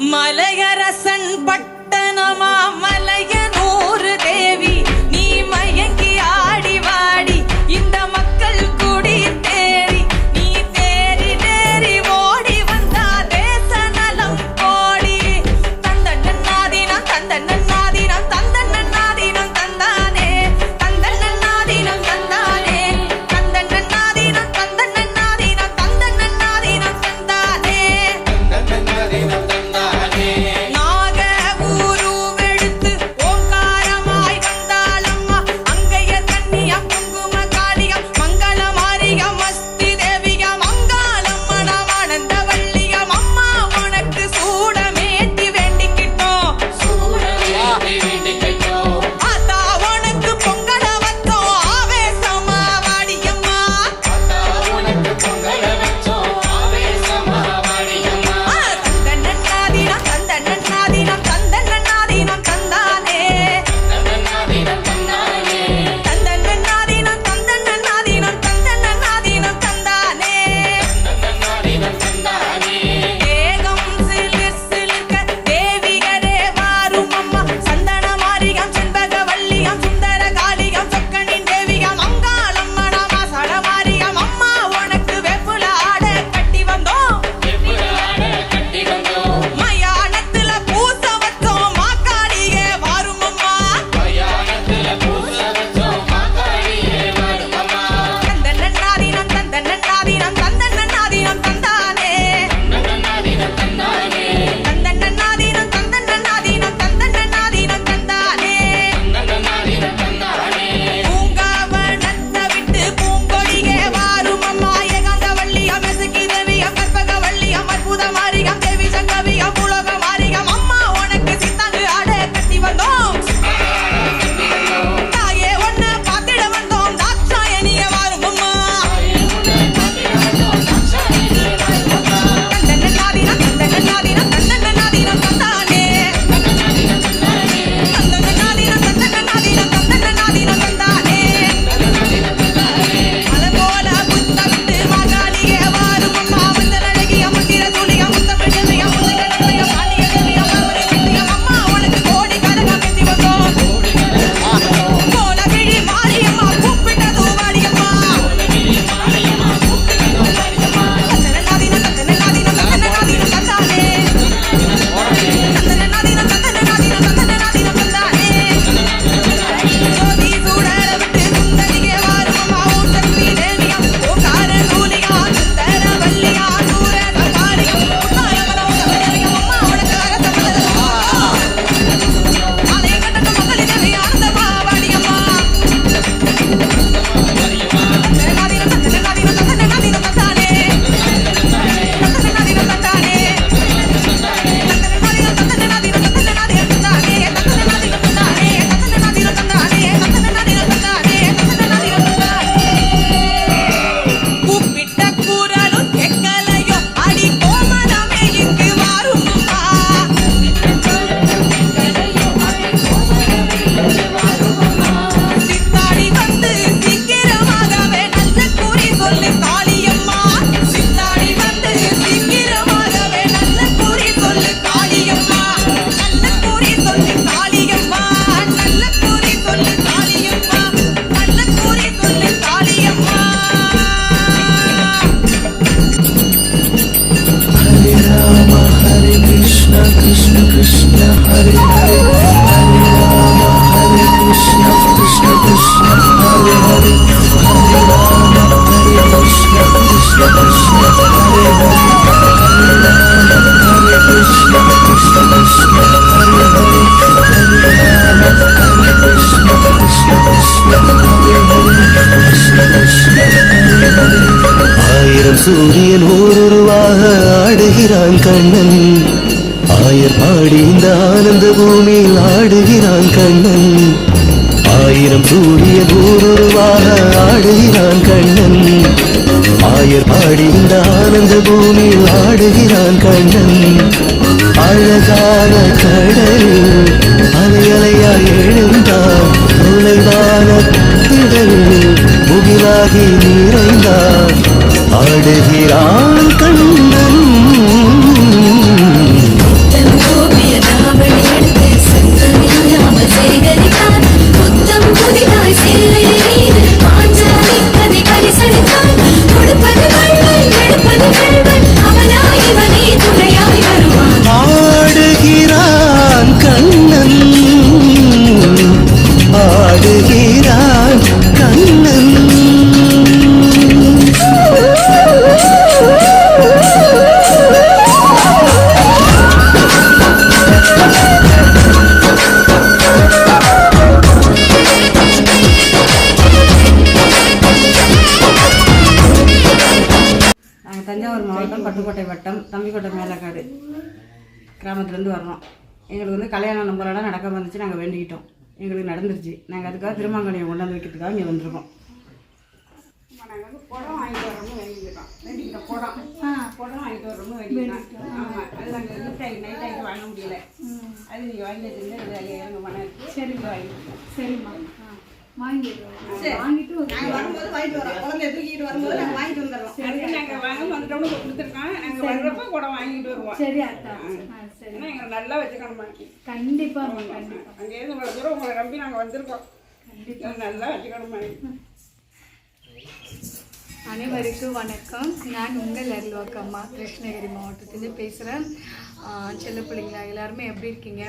மலையரசன் பட்டணமா சூரியன் ஊருருவாக ஆடுகிறான் கண்ணன். ஆயர் பாடி இந்த ஆனந்த பூமியில் ஆடுகிறான் கண்ணன். ஆயிரம் சூரியன் ஊருருவாக ஆடுகிறான் கண்ணன். ஆயர் பாடி இந்த ஆனந்த பூமியில் ஆடுகிறான் கண்ணன். அழகான கடலில் அலையலையாய் எழுந்தான் நுழைவான திடலில் முகிலாகி நீரை பாடுகிறார் புதுக்கோட்டை வட்டம் தம்பிக்கோட்டை மேலக்காடு கிராமத்துலேருந்து வர்றோம். எங்களுக்கு வந்து கல்யாணம் நம்மளெல்லாம் நடக்காமல் வந்துச்சு நாங்கள் வேண்டிக்கிட்டோம். எங்களுக்கு நடந்துருச்சு. நாங்கள் அதுக்காக திருமாங்கலையை கொண்டாந்து வைக்கிறதுக்காக இங்கே வந்திருக்கோம். நாங்கள் வந்து புடம் வாங்கிட்டு வரோம்னு வேண்டிக்கிட்டோம். வாங்கிட்டு வரோம்னு வேண்டிக்கிட்டோம். அது நாங்கள் நைட் நைட் ஆகி வாங்க முடியல. அது நீங்கள் வாங்கி வச்சுருந்து எங்கள் மனம் சரி வாங்கி சரிம்மா. வாங்கிட்டு வரும்போது வாங்கிட்டு வரோம். குழந்தைய தூக்கிட்டு வரும்போது நாங்கள் வாங்கிட்டு வந்துடுறோம். அதுக்கு நாங்கள் வாங்க வந்துட்டோம்னு கொடுத்துருக்கோம் நாங்கள் வர்றப்ப குடம் வாங்கிட்டு வருவோம். சரி அத்தா ஆ. சரி. ஏன்னா எங்களை நல்லா வச்சுக்கணும்? பாக்கி கண்டிப்பா. அங்கேயிருந்து இவ்வளோ தூரம் உங்களை நம்பி நாங்கள் வந்திருக்கோம். எங்களை நல்லா வச்சுக்கணும்? பாக்கி அனைவருக்கும் வணக்கம். நான் உங்கள் அருள்வாக்கம்மா கிருஷ்ணகிரி மாவட்டத்திலேருந்து பேசுகிறேன் செல்ல பிள்ளைங்களா எல்லாருமே எப்படி இருக்கீங்க?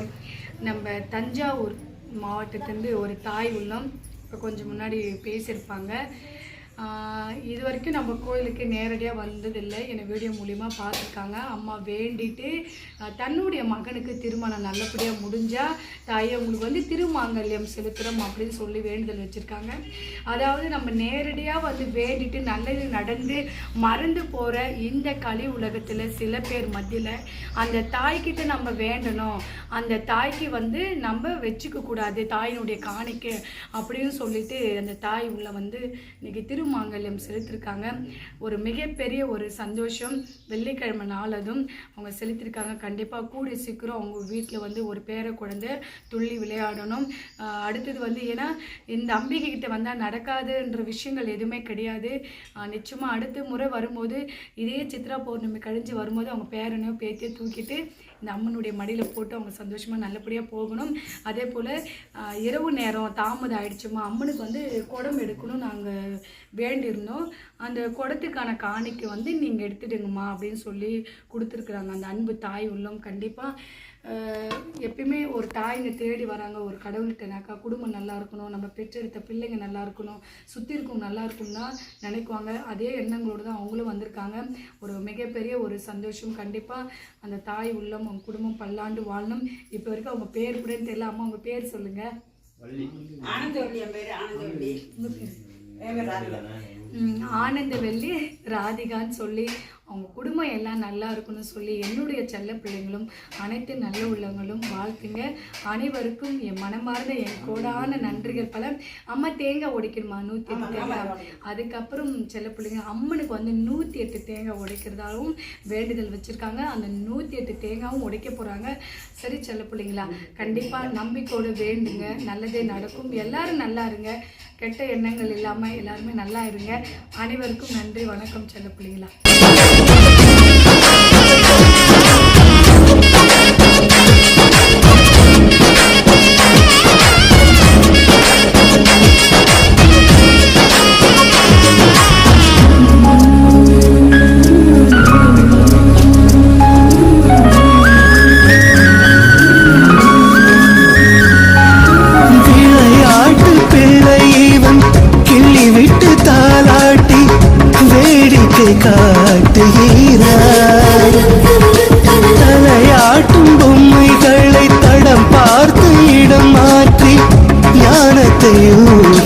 நம்ம தஞ்சாவூர் மாவட்டத்திலேருந்து ஒரு தாய் உள்ளம். இப்போ கொஞ்சம் முன்னாடி பேசியிருப்பாங்க. இது வரைக்கும் நம்ம கோயிலுக்கு நேரடியாக வந்ததில்லை. என்னை வீடியோ மூலிமா பார்த்துருக்காங்க. அம்மா வேண்டிட்டு தன்னுடைய மகனுக்கு திருமணம் நல்லபடியாக முடிஞ்சால் தாயை உங்களுக்கு வந்து திருமாங்கல்யம் செலுத்துகிறோம் அப்படின்னு சொல்லி வேண்டுதல் வச்சுருக்காங்க. அதாவது நம்ம நேரடியாக வந்து வேண்டிட்டு நல்லது நடந்து மறந்து போகிற இந்த கலி உலகத்தில் சில பேர் மத்தியில் அந்த தாய்கிட்ட நம்ம வேண்டணும். அந்த தாய்க்கு வந்து நம்ம வச்சுக்க கூடாது. தாயினுடைய காணிக்கை அப்படின்னு சொல்லிட்டு அந்த தாய் உள்ள வந்து இன்னைக்கு திருமாங்கல்யம் செலுத்திருக்காங்க. ஒரு மிகப்பெரிய ஒரு சந்தோஷம். வெள்ளிக்கிழமை நாளதும் அவங்க செலுத்திருக்காங்க. கண்டிப்பாக கூடி சீக்கிரம் அவங்க வீட்டில் வந்து ஒரு பேர குழந்தை துள்ளி விளையாடணும். அடுத்தது வந்து ஏன்னா இந்த அம்பிகை கிட்ட வந்தால் நடக்காதுன்ற விஷயங்கள் எதுவுமே கிடையாது. நிச்சயமாக அடுத்த முறை வரும்போது இதே சித்ரா பௌர்ணமி கழிஞ்சு வரும்போது அவங்க பேரனையோ பேத்தியோ தூக்கிட்டு இந்த அம்மனுடைய மடியில் போட்டு அவங்க சந்தோஷமாக நல்லபடியாக போகணும். அதே போல் இரவு நேரம் தாமதம் ஆயிடுச்சுமா அம்மனுக்கு வந்து குடம் எடுக்கணும் நாங்கள் வேண்டியிருந்தோம். அந்த குடத்துக்கான காணிக்கை வந்து நீங்கள் எடுத்துடுங்கம்மா அப்படின்னு சொல்லி கொடுத்துருக்குறாங்க. அந்த அன்பு தாய் உள்ளம் கண்டிப்பாக எப்பயுமே ஒரு தாய்ங்க தேடி வராங்க ஒரு கடவுள்கிட்டனாக்கா குடும்பம் நல்லா இருக்கணும் நம்ம பெற்றெடுத்த பிள்ளைங்க நல்லா இருக்கணும் சுற்றி இருக்கவங்க நல்லா இருக்கணும் தான் நினைக்குவாங்க. அதே எண்ணங்களோடு தான் அவங்களும் வந்திருக்காங்க. ஒரு மிகப்பெரிய ஒரு சந்தோஷம். கண்டிப்பாக அந்த தாய் உள்ளம் அவங்க குடும்பம் பல்லாண்டு வாழணும். இப்போ வரைக்கும் அவங்க பேர் கூட தெரியல. அம்மா அவங்க பேர் சொல்லுங்கள் ஆனந்தவள்ளி பேர் ஆனந்தவள்ளி ராதிகான்னு சொல்லி அவங்க குடும்பம் எல்லாம் நல்லா இருக்குன்னு சொல்லி என்னுடைய செல்ல பிள்ளைங்களும் அனைத்து நல்ல உள்ளவங்களும் வாழ்த்துங்க. அனைவருக்கும் என் மனமார்ந்த என் கோடான நன்றிகள். பல அம்மா தேங்காய் உடைக்கணுமா? நூற்றி எட்டு தேங்காய். அதுக்கப்புறம் செல்ல பிள்ளைங்க அம்மனுக்கு வந்து நூற்றி எட்டு தேங்காய் உடைக்கிறதாகவும் வேண்டுதல் வச்சுருக்காங்க. அந்த நூற்றி எட்டு தேங்காயும் உடைக்க போகிறாங்க சரி செல்ல பிள்ளைங்களா கண்டிப்பாக நம்பிக்கையோடு வேண்டுங்க. நல்லதே நடக்கும். எல்லாரும் நல்லா இருங்க. கெட்ட எண்ணங்கள் இல்லாமல் எல்லாருமே நல்லா இருங்க. அனைவருக்கும் நன்றி வணக்கம் செல்ல பிள்ளைங்களா. பொம்மைகளை